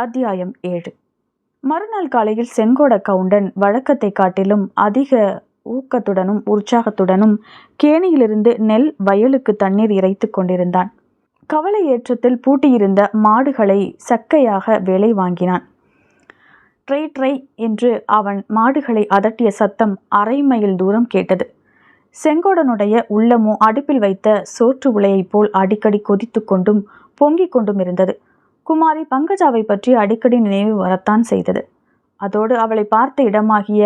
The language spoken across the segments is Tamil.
அத்தியாயம் ஏழு. மறுநாள் காலையில் செங்கோட கவுண்டன் வழக்கத்தை காட்டிலும் அதிக ஊக்கத்துடனும் உற்சாகத்துடனும் கேணியிலிருந்து நெல் வயலுக்கு தண்ணீர் இறைத்து கொண்டிருந்தான். கவலை ஏற்றத்தில் பூட்டியிருந்த மாடுகளை சக்கையாக வேலை வாங்கினான். ட்ரை ட்ரை என்று அவன் மாடுகளை அதட்டிய சத்தம் அரை மைல் தூரம் கேட்டது. செங்கோடனுடைய உள்ளமோ அடுப்பில் வைத்த சோற்று உலையைப் போல் அடிக்கடி கொதித்து கொண்டும் பொங்கிக் கொண்டும் இருந்தது. குமாரி பங்கஜாவை பற்றி அடிக்கடி நினைவு வரத்தான் செய்தது. அதோடு அவளை பார்த்த இடமாகிய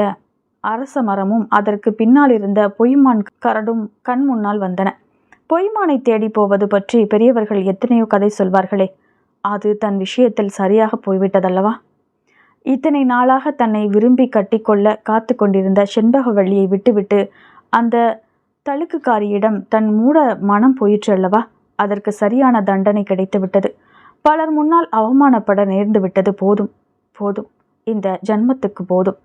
அரச மரமும் அதற்கு பின்னால் இருந்த பொய்மான் கரடும் கண் முன்னால் வந்தன. பொய்மானை தேடி போவது பற்றி பெரியவர்கள் எத்தனையோ கதை சொல்வார்களே அது தன் விஷயத்தில் சரியாக போய்விட்டதல்லவா? இத்தனை நாளாக தன்னை விரும்பி கட்டிக்கொள்ள காத்து கொண்டிருந்த செண்பகவள்ளியை விட்டுவிட்டு அந்த தழுக்குக்காரியிடம் தன் மூட மனம் போயிற்று அல்லவா அதற்கு சரியான தண்டனை கிடைத்துவிட்டது. பலர் முன்னால் அவமானப்பட நேர்ந்து விட்டது போதும் போதும். இந்த ஜன்மத்துக்கு போதும்.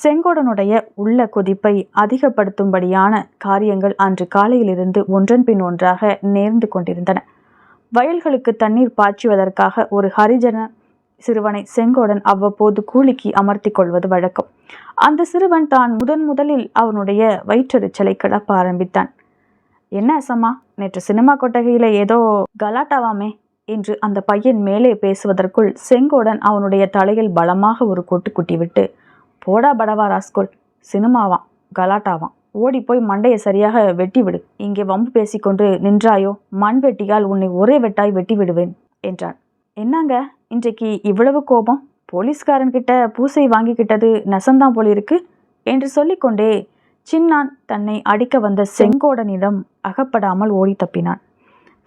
செங்கோடனுடைய உள்ள கொதிப்பை அதிகப்படுத்தும்படியான காரியங்கள் அன்று காலையிலிருந்து ஒன்றன் பின் ஒன்றாக நேர்ந்து கொண்டிருந்தன. வயல்களுக்கு தண்ணீர் பாய்ச்சுவதற்காக ஒரு ஹரிஜன சிறுவனை செங்கோடன் அவ்வப்போது கூலிக்கு அமர்த்தி கொள்வது வழக்கம். அந்த சிறுவன் தான் முதன் முதலில் அவனுடைய வயிற்றெரிச்சலை கிளப்ப ஆரம்பித்தான். என்ன அசம்மா நேற்று சினிமா கொட்டகையில் ஏதோ கலாட்டாவாமே? என்று அந்த பையன் மேலே பேசுவதற்குள் செங்கோடன் அவனுடைய தலையில் பலமாக ஒரு கொட்டு குட்டிவிட்டு போடா படவா ராஸ்கோல் சினிமாவாம் கலாட்டாவாம் ஓடி போய் மண்டையை சரியாக வெட்டி விடு இங்கே வம்பு பேசிக்கொண்டு நின்றாயோ மண் வெட்டியால் உன்னை ஒரே வெட்டாய் வெட்டி விடுவேன் என்றான். என்னங்க இன்றைக்கு இவ்வளவு கோபம்? போலீஸ்காரன்கிட்ட பூசை வாங்கிக்கிட்டது நெசந்தான் போலிருக்கு என்று சொல்லிக்கொண்டே சின்னான் தன்னை அடிக்க வந்த செங்கோடனிடம் அகப்படாமல் ஓடி தப்பினான்.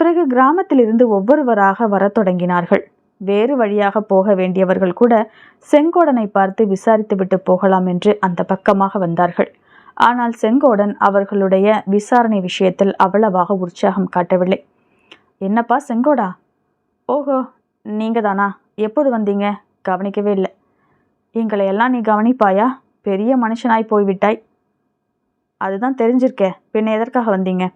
பிறகு கிராமத்திலிருந்து ஒவ்வொருவராக வரத் தொடங்கினார்கள். வேறு வழியாக போக வேண்டியவர்கள் கூட செங்கோடனை பார்த்து விசாரித்துவிட்டு போகலாம் என்று அந்த பக்கமாக வந்தார்கள். ஆனால் செங்கோடன் அவர்களுடைய விசாரணை விஷயத்தில் அவ்வளவாக உற்சாகம் காட்டவில்லை. என்னப்பா செங்கோடா? ஓஹோ நீங்கள் தானா எப்போது வந்தீங்க? கவனிக்கவே இல்லை. எங்களை எல்லாம் நீ கவனிப்பாயா? பெரிய மனுஷனாய் போய்விட்டாய். அதுதான் தெரிஞ்சிருக்கே. பின்ன எதற்காக வந்தீங்க?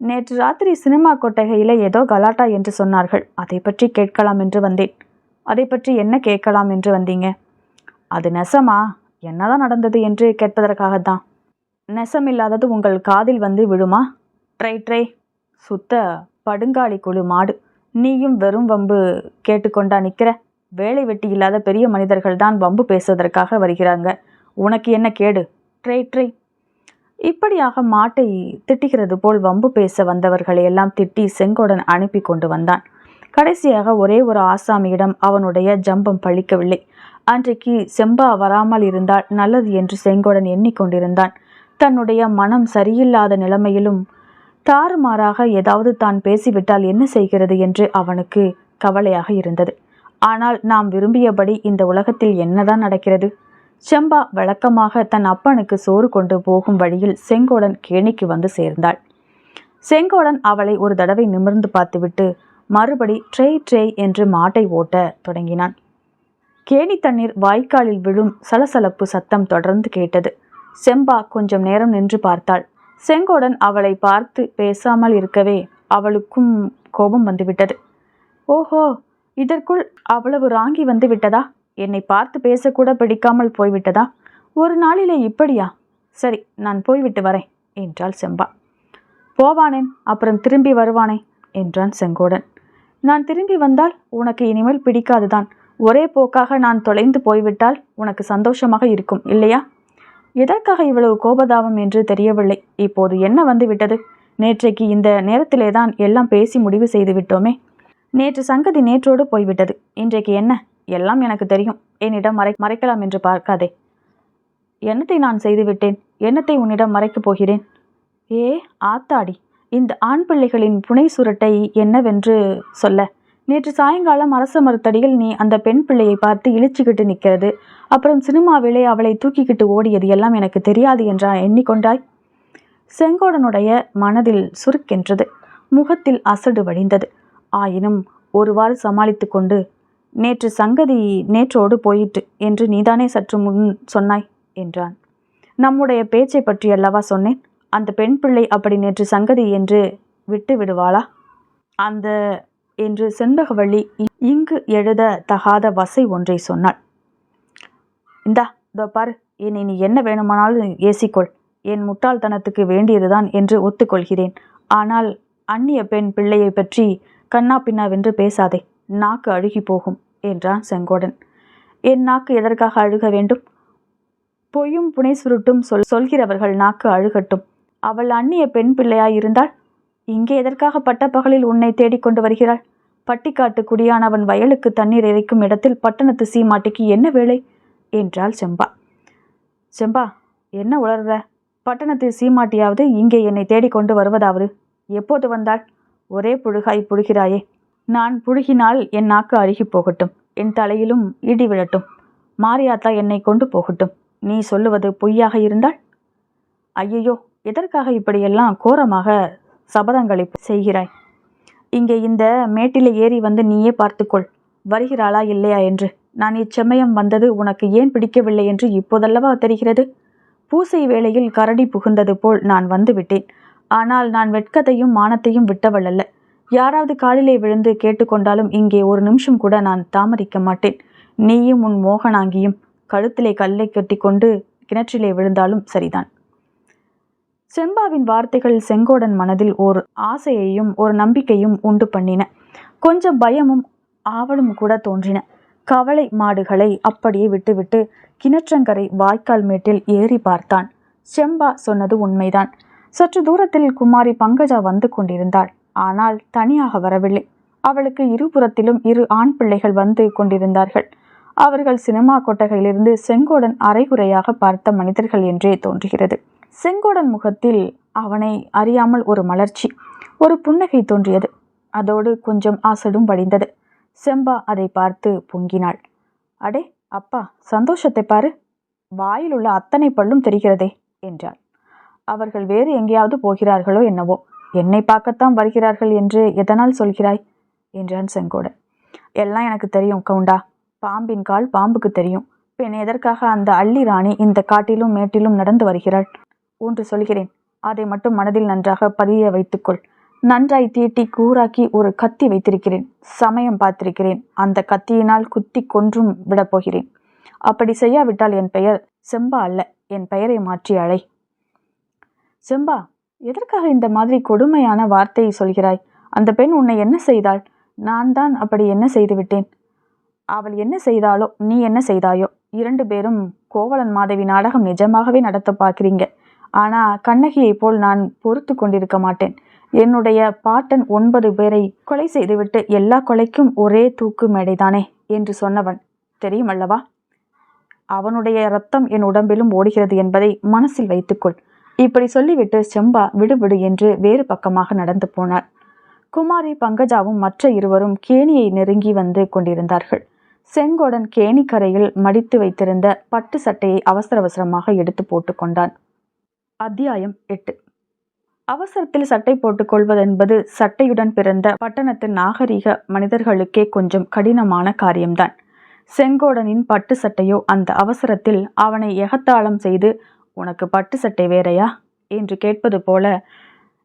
நேற்று ராத்திரி சினிமா கொட்டகையில் ஏதோ கலாட்டா என்று சொன்னார்கள். அதை பற்றி கேட்கலாம் என்று வந்தேன். அதை பற்றி என்ன கேட்கலாம் என்று வந்தீங்க? அது நெசமா? என்னதான் நடந்தது என்று கேட்பதற்காகத்தான். நெசமில்லாதது உங்கள் காதில் வந்து விழுமா? ட்ரை ட்ரை. சுத்த படுங்காளி குழு மாடு. நீயும் வெறும் வம்பு கேட்டுக்கொண்டா நிற்கிற வேலை வெட்டி இல்லாத பெரிய மனிதர்கள் தான் வம்பு பேசுவதற்காக வருகிறாங்க. உனக்கு என்ன கேடு? ட்ரை ட்ரை. இப்படியாக மாட்டை திட்டுகிறது போல் வம்பு பேச வந்தவர்களை எல்லாம் திட்டி செங்கோடன் அனுப்பி கொண்டு வந்தான். கடைசியாக ஒரே ஒரு ஆசாமியிடம் அவனுடைய ஜம்பம் பழிக்கவில்லை. அன்றைக்கு செம்பா வராமல் இருந்தால் நல்லது என்று செங்கோடன் எண்ணிக்கொண்டிருந்தான். தன்னுடைய மனம் சரியில்லாத நிலைமையிலும் தாறுமாறாக ஏதாவது தான் பேசிவிட்டால் என்ன செய்கிறது என்று அவனுக்கு கவலையாக இருந்தது. ஆனால் நாம் விரும்பியபடி இந்த உலகத்தில் என்னதான் நடக்கிறது? செம்பா வழக்கமாக தன் அப்பனுக்கு சோறு கொண்டு போகும் வழியில் செங்கோடன் கேணிக்கு வந்து சேர்ந்தாள். செங்கோடன் அவளை ஒரு தடவை நிமிர்ந்து பார்த்துவிட்டு மறுபடி ட்ரே ட்ரே என்று மாட்டை ஓட்ட தொடங்கினான். கேணி தண்ணீர் வாய்க்காலில் விழும் சலசலப்பு சத்தம் தொடர்ந்து கேட்டது. செம்பா கொஞ்சம் நேரம் நின்று பார்த்தாள். செங்கோடன் அவளை பார்த்து பேசாமல் இருக்கவே அவளுக்கும் கோபம் வந்துவிட்டது. ஓஹோ இதற்குள் அவ்வளவு ராங்கி வந்து விட்டதா? என்னை பார்த்து பேசக்கூட பிடிக்காமல் போய்விட்டதா? ஒரு நாளிலே இப்படியா? சரி நான் போய்விட்டு வரேன் என்றாள் செம்பா. போவானேன் அப்புறம் திரும்பி வருவானே என்றான் செங்கோடன். நான் திரும்பி வந்தால் உனக்கு இனிமேல் பிடிக்காதுதான். ஒரே போக்காக நான் தொலைந்து போய்விட்டால் உனக்கு சந்தோஷமாக இருக்கும் இல்லையா? எதற்காக இவ்வளவு கோபதாபம் என்று தெரியவில்லை. இப்போது என்ன வந்து விட்டது நேற்றைக்கு இந்த நேரத்திலே தான் எல்லாம் பேசி முடிவு செய்து விட்டோமே. நேற்று சங்கதி நேற்றோடு போய்விட்டது. இன்றைக்கு என்ன? எல்லாம் எனக்கு தெரியும். என்னிடம் மறை மறைக்கலாம் என்று பார்க்காதே. என்னத்தை நான் செய்துவிட்டேன்? என்னத்தை உன்னிடம் மறைக்கப் போகிறேன்? ஏ ஆத்தாடி இந்த ஆண் பிள்ளைகளின் புனை சுருட்டை என்னவென்று சொல்ல. நேற்று சாயங்காலம் அரச மருத்தடியில் நீ அந்த பெண் பிள்ளையை பார்த்து இழிச்சுக்கிட்டு நிற்கிறது. அப்புறம் சினிமாவிலே அவளை தூக்கிக்கிட்டு ஓடியது எல்லாம் எனக்கு தெரியாது என்றா எண்ணிக்கொண்டாய்? செங்கோடனுடைய மனதில் சுருக்கென்றது. முகத்தில் அசடு வடிந்தது ஆயினும் ஒருவாறு சமாளித்து கொண்டு நேற்று சங்கதி நேற்றோடு போயிட்டு என்று நீதானே சற்று முன் சொன்னாய் என்றான். நம்முடைய பேச்சை பற்றி அல்லவா சொன்னேன்? அந்த பெண் பிள்ளை அப்படி நேற்று சங்கதி என்று விட்டு விடுவாளா? அந்த என்று செண்பகவள்ளி இ- இங்கு எழுத தகாத வசை ஒன்றை சொன்னாள். இந்தா இதோ பாரு இனி நீ என்ன வேணுமானாலும் ஏசிக்கொள். என் முட்டாள்தனத்துக்கு வேண்டியதுதான் என்று ஒத்துக்கொள்கிறேன். ஆனால் அந்நிய பெண் பிள்ளையை பற்றி கண்ணா பின்னாவென்று பேசாதே நாக்கு அழுகி போகும் என்றான் செங்கோடன். என் நாக்கு எதற்காக அழுக வேண்டும்? பொய்யும் புனை சுருட்டும் சொல் சொல்கிறவர்கள் நாக்கு அழுகட்டும். அவள் அந்நிய பெண் பிள்ளையாய் இருந்தால் இங்கே எதற்காக பட்டப்பகலில் உன்னை தேடிக்கொண்டு வருகிறாள்? பட்டிக்காட்டு குடியானவன் வயலுக்கு தண்ணீர் இறைக்கும் இடத்தில் பட்டணத்து சீமாட்டிக்கு என்ன வேலை? என்றாள் செம்பா. செம்பா என்ன உளர்ற பட்டணத்து சீமாட்டியாவது இங்கே என்னை தேடிக்கொண்டு வருவதாவது. எப்போது வந்தாள்? ஒரே புழுகாய் புழுகிறாயே. நான் புழுகினால் என் நாக்கு அருகி போகட்டும் என் தலையிலும் இடி விழட்டும். மாரியாத்தா என்னை கொண்டு போகட்டும். நீ சொல்லுவது பொய்யாக இருந்தால்? ஐயையோ எதற்காக இப்படியெல்லாம் கோரமாக சபதங்களை செய்கிறாய்? இங்கே இந்த மேட்டிலே ஏறி வந்து நீயே பார்த்துக்கொள். வருகிறாளா இல்லையா என்று. நான் இச்சமயம் வந்தது உனக்கு ஏன் பிடிக்கவில்லை என்று இப்போதல்லவா தெரிகிறது? பூசை வேளையில் கரடி புகுந்தது போல் நான் வந்துவிட்டேன். ஆனால் நான் வெட்கத்தையும் மானத்தையும் விட்டவள் அல்ல யாராவது காலிலே விழுந்து கேட்டுக்கொண்டாலும் இங்கே ஒரு நிமிஷம் கூட நான் தாமதிக்க மாட்டேன். நீயும் உன் மோகனாங்கியும் கழுத்திலே கல்லை கட்டிக்கொண்டு கிணற்றிலே விழுந்தாலும் சரிதான். செம்பாவின் வார்த்தைகள் செங்கோடன் மனதில் ஒரு ஆசையையும் ஒரு நம்பிக்கையும் உண்டு பண்ணின. கொஞ்சம் பயமும் ஆவலும் கூட தோன்றின. கவலை மாடுகளை அப்படியே விட்டுவிட்டு கிணற்றங்கரை வாய்க்கால் மேட்டில் ஏறி பார்த்தான். செம்பா சொன்னது உண்மைதான். சற்று தூரத்தில் குமாரி பங்கஜா வந்து கொண்டிருந்தாள். ஆனால் தனியாக வரவில்லை. அவளுக்கு இருபுறத்திலும் இரு ஆண் பிள்ளைகள் வந்து கொண்டிருந்தார்கள். அவர்கள் சினிமா கொட்டகையிலிருந்து செங்கோடன் அரைகுறையாக பார்த்த மனிதர்கள் என்றே தோன்றுகிறது. செங்கோடன் முகத்தில் அவனை அறியாமல் ஒரு மலர்ச்சி ஒரு புன்னகை தோன்றியது. அதோடு கொஞ்சம் ஆசடும் வடிந்தது. செம்பா அதை பார்த்து பொங்கினாள். அடே அப்பா சந்தோஷத்தை பாரு. வாயில் உள்ள அத்தனை பல்லும் தெரிகிறதே என்றாள். அவர்கள் வேறு எங்கேயாவது போகிறார்களோ என்னவோ. என்னை பார்க்கத்தான் வருகிறார்கள் என்று எதனால் சொல்கிறாய்? என்றான் செங்கோடன் எல்லாம் எனக்கு தெரியும் கவுண்டா. பாம்பின் கால் பாம்புக்கு தெரியும். பின் எதற்காக அந்த அள்ளி ராணி இந்த காட்டிலும் மேட்டிலும் நடந்து வருகிறாள்? ஒன்று சொல்கிறேன். அதை மட்டும் மனதில் நன்றாக பதிய வைத்துக்கொள். நன்றாய் தீட்டி கூராக்கி ஒரு கத்தி வைத்திருக்கிறேன். சமயம் பார்த்திருக்கிறேன். அந்த கத்தியினால் குத்தி கொன்றும் விடப் போகிறேன். அப்படி செய்யாவிட்டால் என் பெயர் செம்பா அல்ல. என் பெயரை மாற்றி அழை. செம்பா எதற்காக இந்த மாதிரி கொடுமையான வார்த்தையை சொல்கிறாய்? அந்த பெண் உன்னை என்ன செய்தாள்? நான் தான் அப்படி என்ன செய்து விட்டேன். அவள் என்ன செய்தாளோ நீ என்ன செய்தாயோ? இரண்டு பேரும் கோவலன் மாதவி நாடகம் நிஜமாகவே நடத்த பார்க்கிறீங்க. ஆனா கண்ணகியைப் போல் நான் பொறுத்து கொண்டிருக்க மாட்டேன். என்னுடைய பாட்டன் ஒன்பது பேரை கொலை செய்துவிட்டு எல்லா கொலைக்கும் ஒரே தூக்கு மேடைதானே? என்று சொன்னவன் தெரியுமல்லவா? அவனுடைய ரத்தம் என் உடம்பிலும் ஓடுகிறது என்பதை மனசில் வைத்துக்கொள். இப்படி சொல்லிவிட்டு செம்பா விடுவிடு என்று வேறு பக்கமாக நடந்து போனார் குமாரி பங்கஜாவும் மற்ற இருவரும் கேணியை நெருங்கி வந்து கொண்டிருந்தார்கள். செங்கோடன் கேணி கரையில் மடித்து வைத்திருந்த பட்டு சட்டையை அவசர அவசரமாக எடுத்து போட்டுக்கொண்டான் அத்தியாயம் எட்டு. அவசரத்தில் சட்டை போட்டுக்கொள்வதென்பது சட்டையுடன் பிறந்த பட்டணத்து நாகரிக மனிதர்களுக்கே கொஞ்சம் கடினமான காரியம்தான். செங்கோடனின் பட்டு சட்டையோ அந்த அவசரத்தில் அவனை எகத்தாளம் செய்து உனக்கு பட்டு சட்டை வேறையா? என்று கேட்பது போல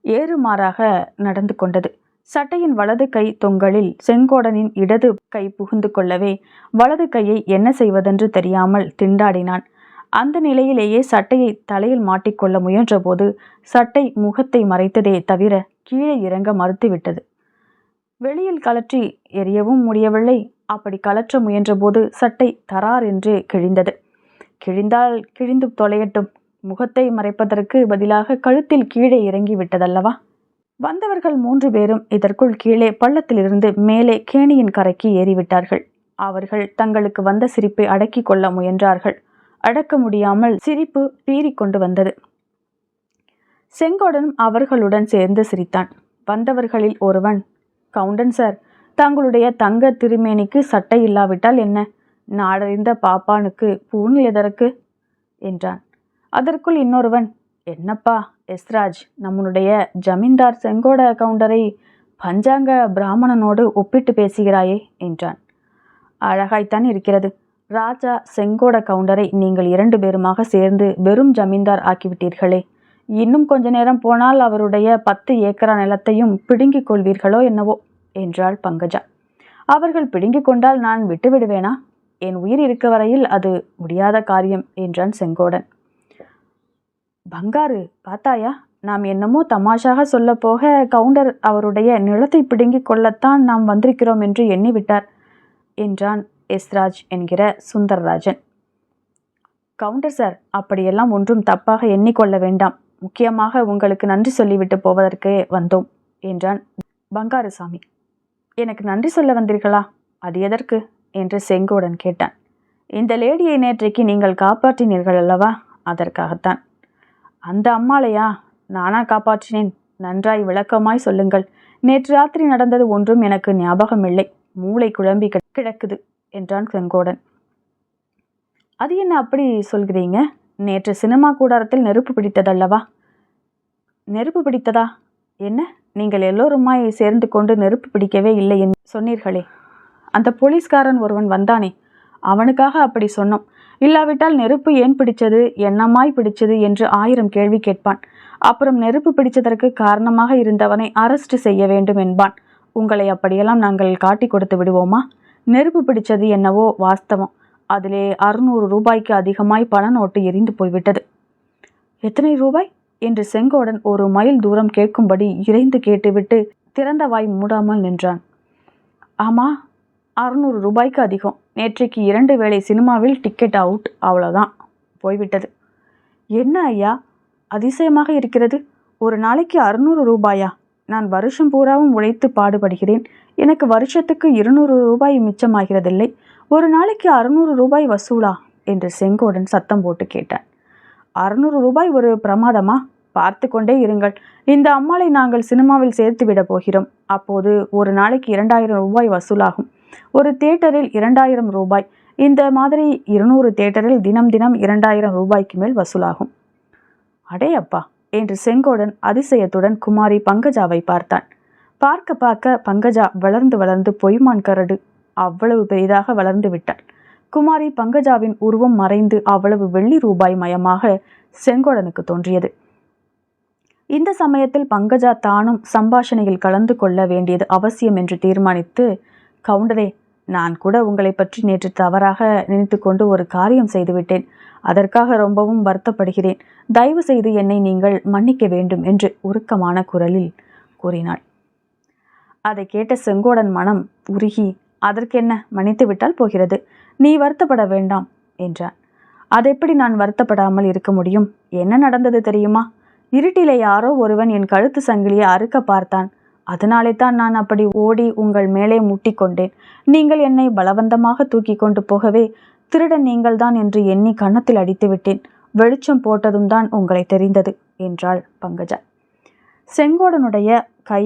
ஏறுமாறாக நடந்து கொண்டது. சட்டையின் வலது கை தொங்கலில் செங்கோடனின் இடது கை புகுந்து கொள்ளவே வலது கையை என்ன செய்வதென்று தெரியாமல் திண்டாடினான். அந்த நிலையிலேயே சட்டையை தலையில் மாட்டிக்கொள்ள முயன்றபோது சட்டை முகத்தை மறைத்ததே தவிர கீழே இறங்க மறுத்துவிட்டது. வெளியில் கலற்றி எரியவும் முடியவில்லை. அப்படி கலற்ற முயன்றபோது சட்டை தரார் என்று கிழிந்தது. கிழிந்தால் கிழிந்து தொலையட்டும். முகத்தை மறைப்பதற்கு பதிலாக கழுத்தில் கீழே இறங்கி விட்டதல்லவா? வந்தவர்கள் மூன்று பேரும் இதற்குள் கீழே பள்ளத்திலிருந்து மேலே கேணியின் கரைக்கு ஏறிவிட்டார்கள். அவர்கள் தங்களுக்கு வந்த சிரிப்பை அடக்கி கொள்ள முயன்றார்கள். அடக்க முடியாமல் சிரிப்பு பீறிக்கொண்டு வந்தது. செங்கோடன் அவர்களுடன் சேர்ந்து சிரித்தான். வந்தவர்களில் ஒருவன் கவுண்டன் சார் தங்களுடைய தங்க திருமேனிக்கு சட்டை இல்லாவிட்டால் என்ன? நாடறிந்த பாப்பானுக்கு பூண் எதற்கு என்றான். அதற்குள் இன்னொருவன் என்னப்பா எஸ்ராஜ் நம்முடைய ஜமீன்தார் செங்கோட கவுண்டரை பஞ்சாங்க பிராமணனோடு ஒப்பிட்டு பேசுகிறாயே என்றான். அழகாய்த்தான் இருக்கிறது. ராஜா செங்கோட கவுண்டரை நீங்கள் இரண்டு பேருமாக சேர்ந்து வெறும் ஜமீன்தார் ஆக்கிவிட்டீர்களே. இன்னும் கொஞ்ச நேரம் போனால் அவருடைய பத்து ஏக்கரா நிலத்தையும் பிடுங்கிக் கொள்வீர்களோ என்னவோ என்றாள் பங்கஜா. அவர்கள் பிடுங்கிக் கொண்டால் நான் விட்டுவிடுவேனா? என் உயிர் இருக்க வரையில் அது முடியாத காரியம் என்றான் செங்கோடன். பங்காரு பார்த்தாயா நாம் என்னமோ தமாஷாக சொல்ல போக கவுண்டர் அவருடைய நிலத்தை பிடுங்கிக் கொள்ளத்தான் நாம் வந்திருக்கிறோம் என்று எண்ணிவிட்டார் என்றான் எஸ்ராஜ் என்கிற சுந்தரராஜன். கவுண்டர் சார் அப்படியெல்லாம் ஒன்றும் தப்பாக எண்ணிக்கொள்ள வேண்டாம். முக்கியமாக உங்களுக்கு நன்றி சொல்லிவிட்டு போவதற்கே வந்தோம் என்றான் பங்காருசாமி எனக்கு நன்றி சொல்ல வந்தீர்களா? அது எதற்கு? என்று செங்கோடன் கேட்டான். இந்த லேடியை நேற்றைக்கு நீங்கள் காப்பாற்றினீர்கள் அல்லவா? அதற்காகத்தான். அந்த அம்மாளையா? நானா காப்பாற்றினேன். நன்றாய் விளக்கமாய் சொல்லுங்கள். நேற்று ராத்திரி நடந்தது ஒன்றும் எனக்கு ஞாபகம் இல்லை மூளை குழம்பி கிடக்குது என்றான் செங்கோடன். அது என்ன அப்படி சொல்கிறீங்க? நேற்று சினிமா கூடாரத்தில் நெருப்பு பிடித்ததல்லவா? நெருப்பு பிடித்ததா? என்ன? நீங்கள் எல்லோருமாய் சேர்ந்து கொண்டு நெருப்பு பிடிக்கவே இல்லை என்று சொன்னீர்களே. அந்த போலீஸ்காரன் ஒருவன் வந்தானே. அவனுக்காக அப்படி சொன்னோம். இல்லாவிட்டால் நெருப்பு ஏன் பிடிச்சது என்னமாய் பிடிச்சது என்று ஆயிரம் கேள்வி கேட்பான். அப்புறம் நெருப்பு பிடிச்சதற்கு காரணமாக இருந்தவனை அரெஸ்ட் செய்ய வேண்டும் என்பான். உங்களை அப்படியெல்லாம் நாங்கள் காட்டி கொடுத்து விடுவோமா? நெருப்பு பிடிச்சது என்னவோ வாஸ்தவம். அதிலே அறுநூறு ரூபாய்க்கு அதிகமாய் பண நோட்டு எரிந்து போய்விட்டது. எத்தனை ரூபாய்? என்று செங்கோடன் ஒரு மைல் தூரம் கேட்கும்படி இறைந்து கேட்டுவிட்டு திறந்த வாய் மூடாமல் நின்றான். ஆமா அறுநூறு ரூபாய்க்கு அதிகம். நேற்றைக்கு இரண்டு வேளை சினிமாவில் டிக்கெட் அவுட் அவ்வளோதான் போய்விட்டது. என்ன ஐயா? அதிசயமாக இருக்கிறது. ஒரு நாளைக்கு அறுநூறு ரூபாயா? நான் வருஷம் பூராவும் உழைத்து பாடுபடுகிறேன். எனக்கு வருஷத்துக்கு இருநூறு ரூபாய் மிச்சமாகிறதில்லை. ஒரு நாளைக்கு அறுநூறு ரூபாய் வசூலா? என்று செங்கோடன் சத்தம் போட்டு கேட்டான். அறுநூறு ரூபாய் ஒரு பிரமாதமா? பார்த்து கொண்டே இருங்கள். இந்த அம்மாளை நாங்கள் சினிமாவில் சேர்த்து விட போகிறோம். அப்போது ஒரு நாளைக்கு இரண்டாயிரம் ரூபாய் வசூலாகும். ஒரு தேட்டரில் இரண்டாயிரம் ரூபாய். இந்த மாதிரி இருநூறு தேட்டரில் தினம் தினம் இரண்டாயிரம் ரூபாய்க்கு மேல் வசூலாகும். அடே அப்பா! என்று செங்கோடன் அதிசயத்துடன் குமாரி பங்கஜாவை பார்த்தான். பார்க்க பார்க்க பங்கஜா வளர்ந்து வளர்ந்து பொய்மான் கரடு அவ்வளவு பெரிதாக வளர்ந்து விட்டாள். குமாரி பங்கஜாவின் உருவம் மறைந்து அவ்வளவு வெள்ளி ரூபாய் மயமாக செங்கோடனுக்கு தோன்றியது. இந்த சமயத்தில் பங்கஜா தானும் சம்பாஷணையில் கலந்து கொள்ள வேண்டியது அவசியம் என்று தீர்மானித்து கவுண்டரே நான் கூட உங்களை பற்றி நேற்று தவறாக நினைத்து கொண்டு ஒரு காரியம் செய்துவிட்டேன். அதற்காக ரொம்பவும் வருத்தப்படுகிறேன். தயவு செய்து என்னை நீங்கள் மன்னிக்க வேண்டும் என்று உருக்கமான குரலில் கூறினாள். அதை கேட்ட செங்கோடன் மனம் உருகி அதற்கென்ன? மன்னித்து விட்டால் போகிறது. நீ வருத்தப்பட வேண்டாம் என்றான். அதெப்படி நான் வருத்தப்படாமல் இருக்க முடியும்? என்ன நடந்தது தெரியுமா? இருட்டிலே யாரோ ஒருவன் என் கழுத்து சங்கிலியை அறுக்க பார்த்தான். அதனாலே தான் நான் அப்படி ஓடி உங்கள் மேலே முட்டிக்கொண்டேன். நீங்கள் என்னை பலவந்தமாக தூக்கி கொண்டு போகவே திருடன் நீங்கள்தான் என்று எண்ணி கன்னத்தில் அடித்து விட்டேன். வெளிச்சம் போட்டதும் தான் உங்களை தெரிந்தது என்றாள் பங்கஜா. செங்கோடனுடைய கை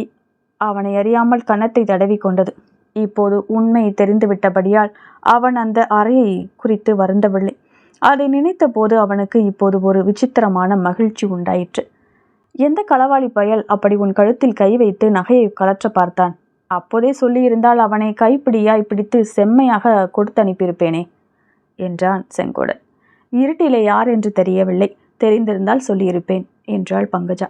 அவனை அறியாமல் கன்னத்தை தடவி கொண்டது. இப்போது உண்மை தெரிந்துவிட்டபடியால் அவன் அந்த அறையை குறித்து வருந்தவில்லை. அதை நினைத்தபோது அவனுக்கு இப்போது ஒரு விசித்திரமான மகிழ்ச்சி உண்டாயிற்று. எந்த களவாளி பயல் அப்படி உன் கழுத்தில் கை வைத்து நகையை கலற்ற பார்த்தான்? அப்போதே சொல்லியிருந்தால் அவனை கைப்பிடியாய் பிடித்து செம்மையாக கொடுத்து அனுப்பியிருப்பேனே என்றான் செங்கோடன். இருட்டிலே யார் என்று தெரியவில்லை. தெரிந்திருந்தால் சொல்லியிருப்பேன் என்றாள் பங்கஜா.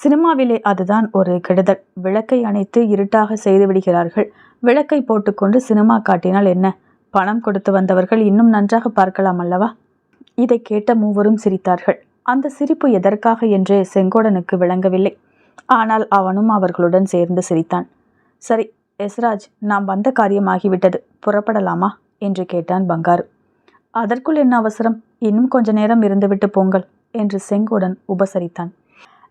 சினிமாவிலே அதுதான் ஒரு கெடுதல். விளக்கை அணைத்து இருட்டாக செய்து விடுகிறார்கள். விளக்கை போட்டுக்கொண்டு சினிமா காட்டினால் என்ன? பணம் கொடுத்து வந்தவர்கள் இன்னும் நன்றாக பார்க்கலாம் அல்லவா? இதை கேட்ட மூவரும் சிரித்தார்கள். அந்த சிரிப்பு எதற்காக என்று செங்கோடனுக்கு விளங்கவில்லை. ஆனால் அவனும் அவர்களுடன் சேர்ந்து சிரித்தான். சரி எஸ்ராஜ் நாம் வந்த காரியமாகிவிட்டது புறப்படலாமா? என்று கேட்டான் பங்காரு. அதற்குள் என்ன அவசரம்? இன்னும் கொஞ்ச நேரம் இருந்துவிட்டு போங்கள் என்று செங்கோடன் உபசரித்தான்.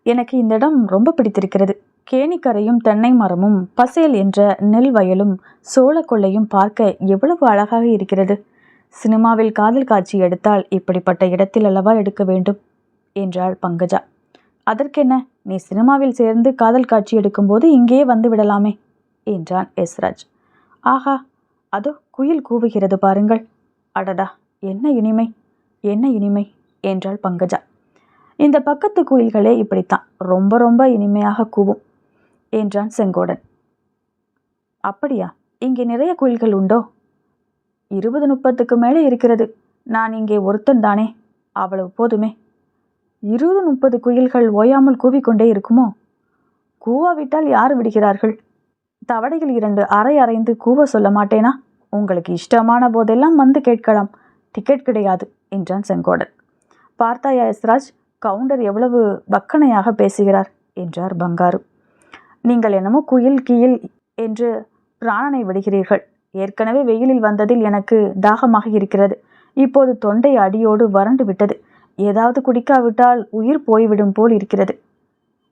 எனக்கு இந்த இடம் ரொம்ப பிடித்திருக்கிறது. கேணிக்கரையும் தென்னை மரமும் பசேல் என்ற நெல் வயலும் சோளக்கொள்ளையும் பார்க்க எவ்வளவு அழகாக இருக்கிறது. சினிமாவில் காதல் காட்சி எடுத்தால் இப்படிப்பட்ட இடத்தில் அல்லவா எடுக்க வேண்டும்? என்றாள் பங்கஜா. அதற்கென்ன? நீ சினிமாவில் சேர்ந்து காதல் காட்சி எடுக்கும்போது இங்கேயே வந்து விடலாமே என்றான் எஸ்ராஜ். ஆஹா அதோ குயில் கூவுகிறது பாருங்கள். அடடா என்ன இனிமை என்ன இனிமை என்றாள் பங்கஜா. இந்த பக்கத்து குயில்களே இப்படித்தான் ரொம்ப ரொம்ப இனிமையாக கூவும் என்றான் செங்கோடன். அப்படியா? இங்கே நிறைய குயில்கள் உண்டோ? இருபது முப்பத்துக்கு மேலே இருக்கிறது. நான் இங்கே ஒருத்தன் தானே அவ்வளவு போதுமே இருபது முப்பது குயில்கள் ஓயாமல் கூவிக்கொண்டே இருக்குமோ? கூவாவிட்டால் யார் விடுகிறார்கள்? தவடையில் இரண்டு அரை அரைந்து கூவ சொல்ல மாட்டேனா? உங்களுக்கு இஷ்டமான போதெல்லாம் வந்து கேட்கலாம். டிக்கெட் கிடையாது என்றான் செங்கோடன் பார்த்தாயா எஸ்ராஜ் கவுண்டர் எவ்வளவு வக்கனையாக பேசுகிறார் என்றார் பங்காரு. நீங்கள் என்னமோ குயில் கீயில் என்று பிராணனை விடுகிறீர்கள். ஏற்கனவே வெயிலில் வந்ததில் எனக்கு தாகமாக இருக்கிறது. இப்போது தொண்டை அடியோடு வறண்டு விட்டது. ஏதாவது குடிக்காவிட்டால் உயிர் போய்விடும் போல் இருக்கிறது.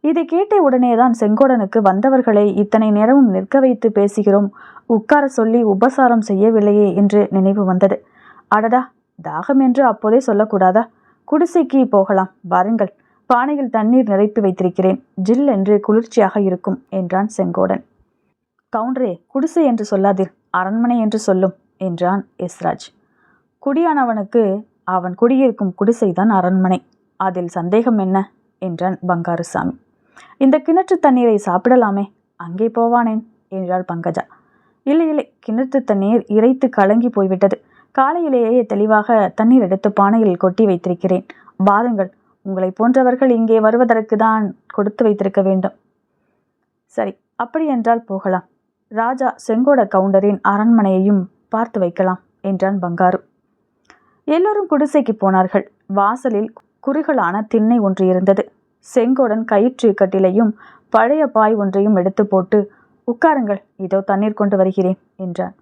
இதை கேட்ட உடனேதான் செங்கோடனுக்கு வந்தவர்களை இத்தனை நேரமும் நிற்க வைத்து பேசுகிறோம். உட்கார சொல்லி உபசாரம் செய்யவில்லையே என்று நினைவு வந்தது. அடடா தாகம் என்று அப்போதே சொல்லக்கூடாதா? குடிசைக்கு போகலாம் வாருங்கள். பானையில் தண்ணீர் நிரப்பி வைத்திருக்கிறேன். ஜில் என்று குளிர்ச்சியாக இருக்கும் என்றான் செங்கோடன். கவுண்டரே குடிசை என்று சொல்லாதீர். அரண்மனை என்று சொல்லும் என்றான் எஸ்ராஜ். குடியானவனுக்கு அவன் குடியிருக்கும் குடிசைதான் அரண்மனை. அதில் சந்தேகம் என்ன? என்றான் பங்காருசாமி. இந்த கிணற்று தண்ணீரை சாப்பிடலாமே அங்கே போவானேன் என்றாள் பங்கஜா. இல்லை இல்லை கிணற்று தண்ணீர் இறைத்து கலங்கி போய்விட்டது. காலையிலேயே தெளிவாக தண்ணீர் எடுத்து பானையில் கொட்டி வைத்திருக்கிறேன். வாருங்கள் உங்களை போன்றவர்கள் இங்கே வருவதற்கு தான் கொடுத்து வைத்திருக்க வேண்டும். சரி அப்படி என்றால் போகலாம். ராஜா செங்கோட கவுண்டரின் அரண்மனையையும் பார்த்து வைக்கலாம் என்றான் பங்காரு. எல்லோரும் குடிசைக்கு போனார்கள். வாசலில் குறுகலான திண்ணை ஒன்று இருந்தது. செங்கோடன் கயிற்று கட்டிலையும் பழைய பாய் ஒன்றையும் எடுத்து போட்டு உட்காருங்கள் இதோ தண்ணீர் கொண்டு வருகிறேன் என்றான்.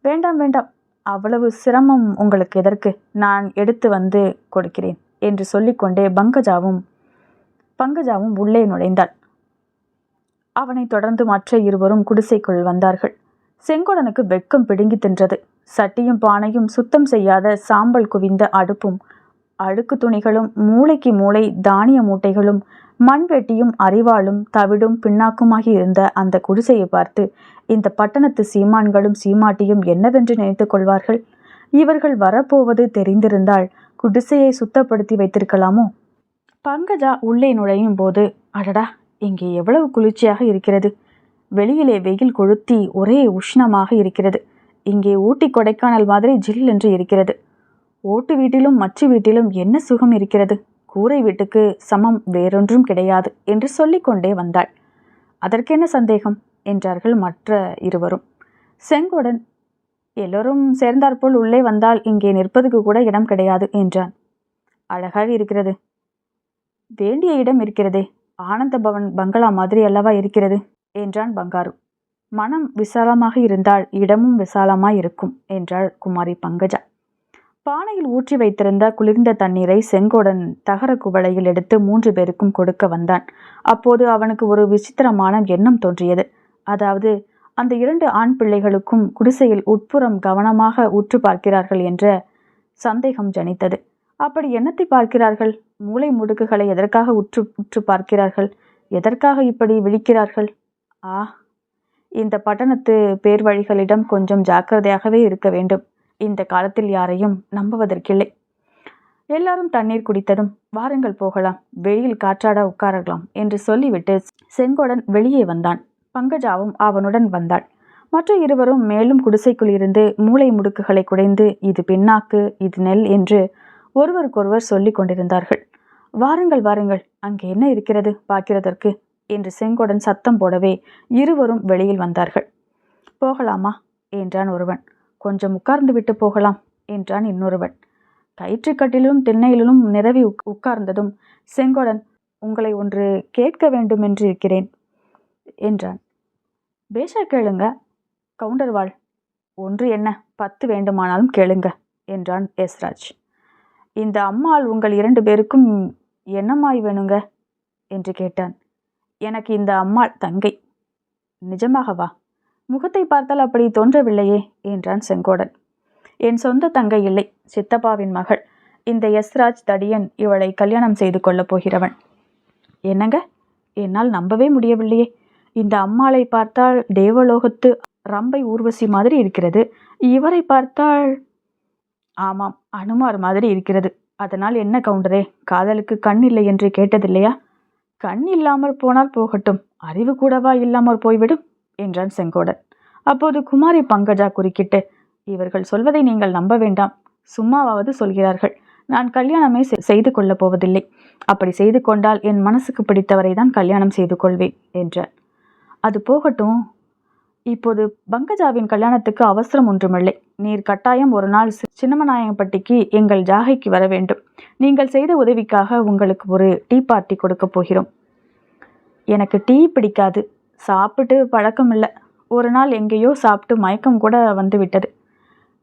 வேண்டாம் வேண்டாம் அவ்வளவு சிரமம் உங்களுக்கு எதற்கு? நான் எடுத்து வந்து கொடுக்கிறேன் என்று சொல்லிக்கொண்டே பங்கஜாவும் பங்கஜாவும் உள்ளே நுழைந்தாள். அவனைத் தொடர்ந்து மற்ற இருவரும் குடிசைக்குள் வந்தார்கள். செங்கோடனுக்கு வெட்கம் பிடுங்கி தின்றது. சட்டியும் பானையும் சுத்தம் செய்யாத சாம்பல் குவிந்த அடுப்பும் அழுக்கு துணிகளும் மூளைக்கு மூளை தானிய மூட்டைகளும் மண்வெட்டியும் அறிவாளும் தவிடும் பின்னாக்குமாகி இருந்த அந்த குடிசையை பார்த்து இந்த பட்டணத்து சீமான்களும் சீமாட்டியும் என்னவென்று நினைத்துக் கொள்வார்கள்? இவர்கள் வரப்போவது தெரிந்திருந்தால் குடிசையை சுத்தப்படுத்தி வைத்திருக்கலாமோ? பங்கஜா உள்ளே நுழையும் போது அடடா இங்கே எவ்வளவு குளிர்ச்சியாக இருக்கிறது. வெளியிலே வெயில் கொளுத்தி ஒரே உஷ்ணமாக இருக்கிறது. இங்கே ஊட்டி கொடைக்கானல் மாதிரி ஜில் என்று இருக்கிறது. ஓட்டு வீட்டிலும் மச்சு வீட்டிலும் என்ன சுகம் இருக்கிறது? கூரை வீட்டுக்கு சமம் வேறொன்றும் கிடையாது என்று சொல்லிக்கொண்டே வந்தாள். அதற்கென்ன சந்தேகம்? என்றார்கள் மற்ற இருவரும். செங்கோடன் எல்லோரும் சேர்ந்தாற்போல் உள்ளே வந்தால் இங்கே நிற்பதுக்கு கூட இடம் கிடையாது என்றான். அழகாக இருக்கிறது. வேண்டிய இடம் இருக்கிறதே. ஆனந்த பவன் பங்களா மாதிரி அல்லவா இருக்கிறது? என்றான் பங்காரு. மனம் விசாலமாக இருந்தால் இடமும் விசாலமாய் இருக்கும் என்றாள் குமாரி பங்கஜா. பானையில் ஊற்றி வைத்திருந்த குளிர்ந்த தண்ணீரை செங்கோடன் தகர குவளையில் எடுத்து மூன்று பேருக்கும் கொடுக்க வந்தான். அப்போது அவனுக்கு ஒரு விசித்திரமான எண்ணம் தோன்றியது. அதாவது அந்த இரண்டு ஆண் பிள்ளைகளுக்கும் குடிசையில் உட்புறம் கவனமாக உற்று பார்க்கிறார்கள் என்ற சந்தேகம் ஜனித்தது. அப்படி என்னத்தை பார்க்கிறார்கள்? மூளை முடுக்குகளை எதற்காக உற்று உற்று பார்க்கிறார்கள்? எதற்காக இப்படி விழிக்கிறார்கள்? ஆ இந்த பட்டணத்து பேர் வழிகளிடம் கொஞ்சம் ஜாக்கிரதையாகவே இருக்க வேண்டும். இந்த காலத்தில் யாரையும் நம்புவதற்கில்லை. எல்லாரும் தண்ணீர் குடித்ததும் வாருங்கள் போகலாம் வெளியில் காற்றாட உட்காரலாம் என்று சொல்லிவிட்டு செங்கோடன் வெளியே வந்தான். பங்கஜாவும் அவனுடன் வந்தாள். மற்ற இருவரும் மேலும் குடிசைக்குள் இருந்து மூளை முடுக்குகளை குடைந்து இது பின்னாக்கு இது நெல் என்று ஒருவருக்கொருவர் சொல்லிக் கொண்டிருந்தார்கள். வாருங்கள் வாருங்கள் அங்கே என்ன இருக்கிறது? பார்க்கிறதற்கு என்று செங்கோடன் சத்தம் போடவே இருவரும் வெளியில் வந்தார்கள். போகலாமா? என்றான் ஒருவன். கொஞ்சம் உட்கார்ந்து விட்டு போகலாம் என்றான் இன்னொருவன். கயிற்றுக்கட்டிலும் திண்ணையிலும் நிரவி உட்கார்ந்ததும் செங்கோடன் உங்களை ஒன்று கேட்க வேண்டுமென்று இருக்கிறேன் என்றான். பேஷா கேளுங்க கவுண்டர்வாள் ஒன்று என்ன பத்து வேண்டுமானாலும் கேளுங்க என்றான் எஸ்ராஜ். இந்த அம்மாள் உங்கள் இரண்டு பேருக்கும் என்னமாய் வேணுங்க? என்று கேட்டான். எனக்கு இந்த அம்மாள் தங்கை. நிஜமாகவா முகத்தை பார்த்தால் அப்படி தோன்றவில்லையே என்றான் செங்கோடன். என் சொந்த தங்கை இல்லை சித்தப்பாவின் மகள். இந்த எஸ்ராஜ் தடியன் இவளை கல்யாணம் செய்து கொள்ளப் போகிறவன். என்னங்க? என்னால் நம்பவே முடியவில்லையே. இந்த அம்மாளை பார்த்தால் தேவலோகத்து ரம்பை ஊர்வசி மாதிரி இருக்கிறது. இவரை பார்த்தால் ஆமாம் அனுமார் மாதிரி இருக்கிறது. அதனால் என்ன கவுண்டரே? காதலுக்கு கண் இல்லை என்று கேட்டதில்லையா? கண் இல்லாமல் போனால் போகட்டும் அறிவு கூடவா இல்லாமல் போய்விடும் என்றான் செங்கோடன். அப்போது குமாரி பங்கஜா குறுக்கிட்டு இவர்கள் சொல்வதை நீங்கள் நம்ப வேண்டாம் சும்மாவாவது சொல்கிறார்கள். நான் கல்யாணமே செ- செய்து கொள்ளப் போவதில்லை. அப்படி செய்து கொண்டால் என் மனசுக்கு பிடித்தவரை தான் கல்யாணம் செய்து கொள்வேன் என்றார். அது போகட்டும் இப்போது பங்கஜாவின் கல்யாணத்துக்கு அவசரம் ஒன்றுமில்லை. நீர் கட்டாயம் ஒரு நாள் சின்னமநாயகப்பட்டிக்கு எங்கள் ஜாகைக்கு வர வேண்டும். நீங்கள் செய்த உதவிக்காக உங்களுக்கு ஒரு டீ பார்ட்டி கொடுக்கப் போகிறோம். எனக்கு டீ பிடிக்காது. சாப்பிட்டு பழக்கம் இல்லை ஒரு நாள் எங்கேயோ சாப்பிட்டு மயக்கம் கூட வந்து விட்டது.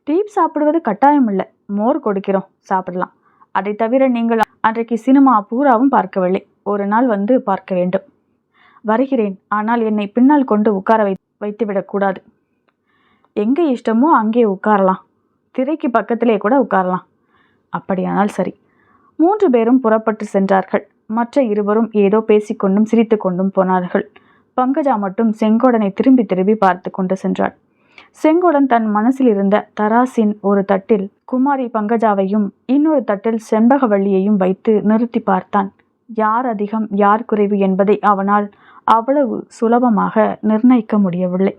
டீ சாப்பிடுவது கட்டாயம் இல்லை மோர் கொடுக்கிறோம். சாப்பிடலாம். அதை தவிர நீங்கள் அன்றைக்கு சினிமா பூராவும் பார்க்கவில்லை. ஒரு நாள் வந்து பார்க்க வேண்டும். வருகிறேன். ஆனால் என்னை பின்னால் கொண்டு உட்கார வை வைத்துவிடக்கூடாது. எங்கே இஷ்டமோ அங்கே உட்காரலாம். திரைக்கு பக்கத்திலே கூட உட்காரலாம். அப்படியானால் சரி. மூன்று பேரும் புறப்பட்டு சென்றார்கள். மற்ற இருவரும் ஏதோ பேசிக்கொண்டும் சிரித்துக்கொண்டும் போனார்கள். பங்கஜா மட்டும் செங்கோடனை திரும்பி திரும்பி பார்த்து கொண்டு சென்றாள். செங்கோடன் தன் மனசில் இருந்த தராசின் ஒரு தட்டில் குமாரி பங்கஜாவையும் இன்னொரு தட்டில் செண்பகவள்ளியையும் வைத்து நிறுத்தி பார்த்தான். யார் அதிகம் யார் குறைவு என்பதை அவனால் அவ்வளவு சுலபமாக நிர்ணயிக்க முடியவில்லை.